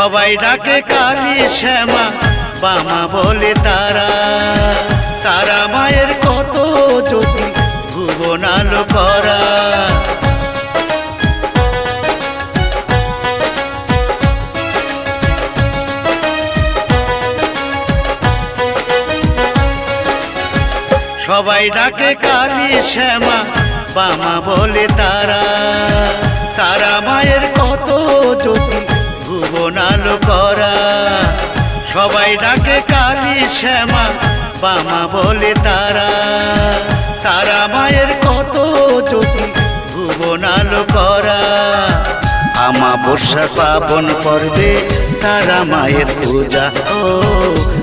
সবাই ডাকে কালী শ্যামা, বামা বলে তারা। তারা মায়ের কত যদি ভুবন আলো করা। সবাই ডাকে কালী শ্যামা, বামা বলে তারা তারা। করা। সবাই ডাকে কালী শ্যামা, বামা বলে তারা। তারা মায়ের কত জ্যোতি ভুবন আলো করা। আমা বর্ষা পাবন পর্বে তারা মায়ের পূজা। ও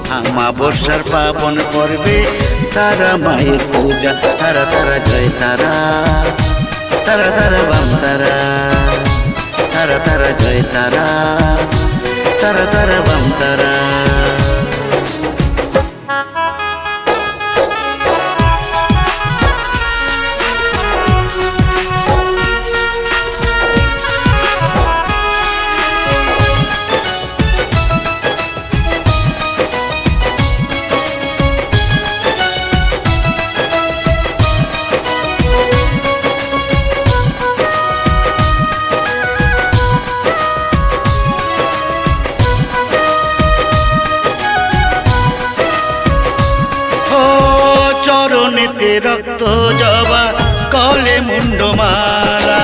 আমা বর্ষার পাবন পর্বে তারা মায়ের পূজা। তারা তারা, জয় তারা। তারা তারা, বাম তারা। তারা তারা, জয় তারা। তারা তারা বাম চরণেতে রক্ত জবা, কলে মুন্ডমালা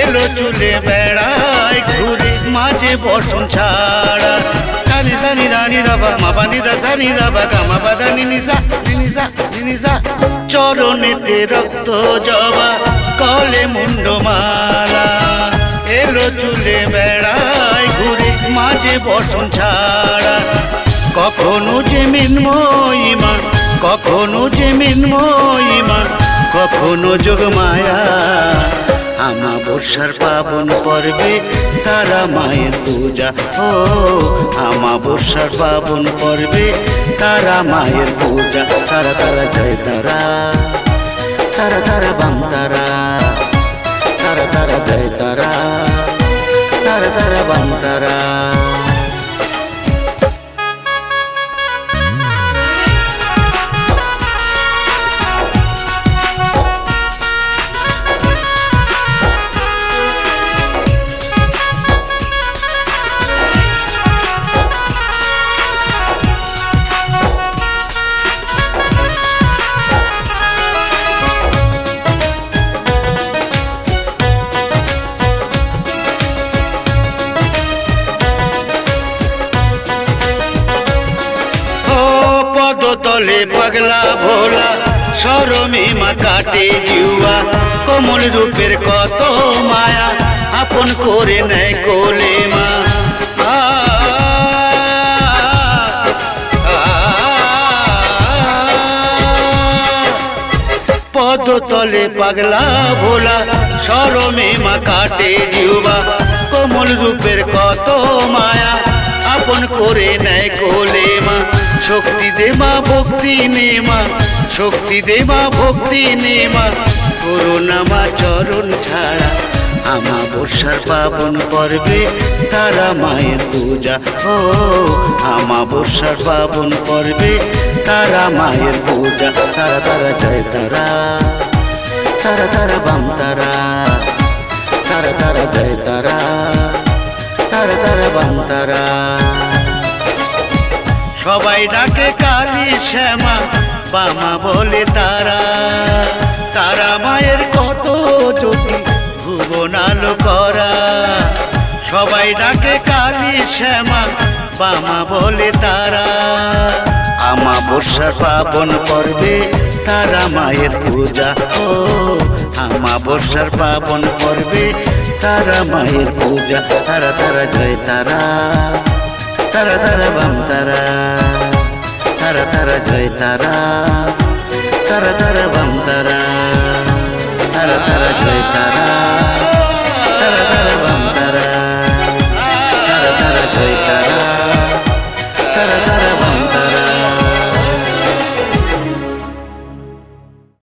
এলো চুলে বেড়ায়, ঘুরে মাঝে বসন ছাড়া। সানি সানি রানি দাবা মাবা নিদা সানি দাবা গামা বাদা নিনিসা নিনিসা নিনিসা চরণেতে রক্ত জবা, কলে মুন্ডমালা এলো চুলে বেড়ায়, ঘুরে মাঝে বসন ছাড়া। কখনো যে মিন্ময়ীমা কখনো যে মিন্ময়ীমা কখনো যোগ মায়া। আমা বর্ষার পাবন পর্বে তারা মায়ের পূজা। ও, আমা বর্ষার পাবন পর্বে তারা মায়ের পূজা। তারা তারা জয় তারা তারা তারা বাম তারা। তারা তারা জয় তারা তারা তারা বাম তারা। পদতলে পাগলা ভোলা সরমি মা কাটে জিউয়া কমল রূপের কত মায়া আপন করে নেয় কোলে মা। আ, পদতলে পাগলা ভোলা সরমে মা কাটে জিউবা কোমল রূপের কত মায়া আপন করে নেয় কোলে মা। শক্তি দে মা, ভক্তি নে মা, শক্তি দে মা, ভক্তি নে মা। করোনা মা চরণ ছাড়া আমা বর্ষার পাবন পর্বে তারা মায়ের পূজা। ও আমা বর্ষার পাবন পর্বে তারা মায়ের পূজা। তারা তারা, জয় তারা। তারা তারা, বাম তারা। তারা তারা, জয় তারা। তারা তারা, বাম তারা। সবাই ডাকে কালী শ্যামা, বামা বলে তারা। তারা মায়ের কত জ্যোতি ভুবন আলো করা। সবাই ডাকে কালী শ্যামা, বামা বলে তারা। আমা বর্ষার পাবন করবে তারা মায়ের পূজা। ও আমা বর্ষার পাবন করবে তারা মায়ের পূজা। তারা তারা জয় তারা। ತರ ತರ ಬಂ ತರ ತರ ತರ ಜಯ ತರ ತರ ತರ ತರ ತರ ತರ ತರ ತರ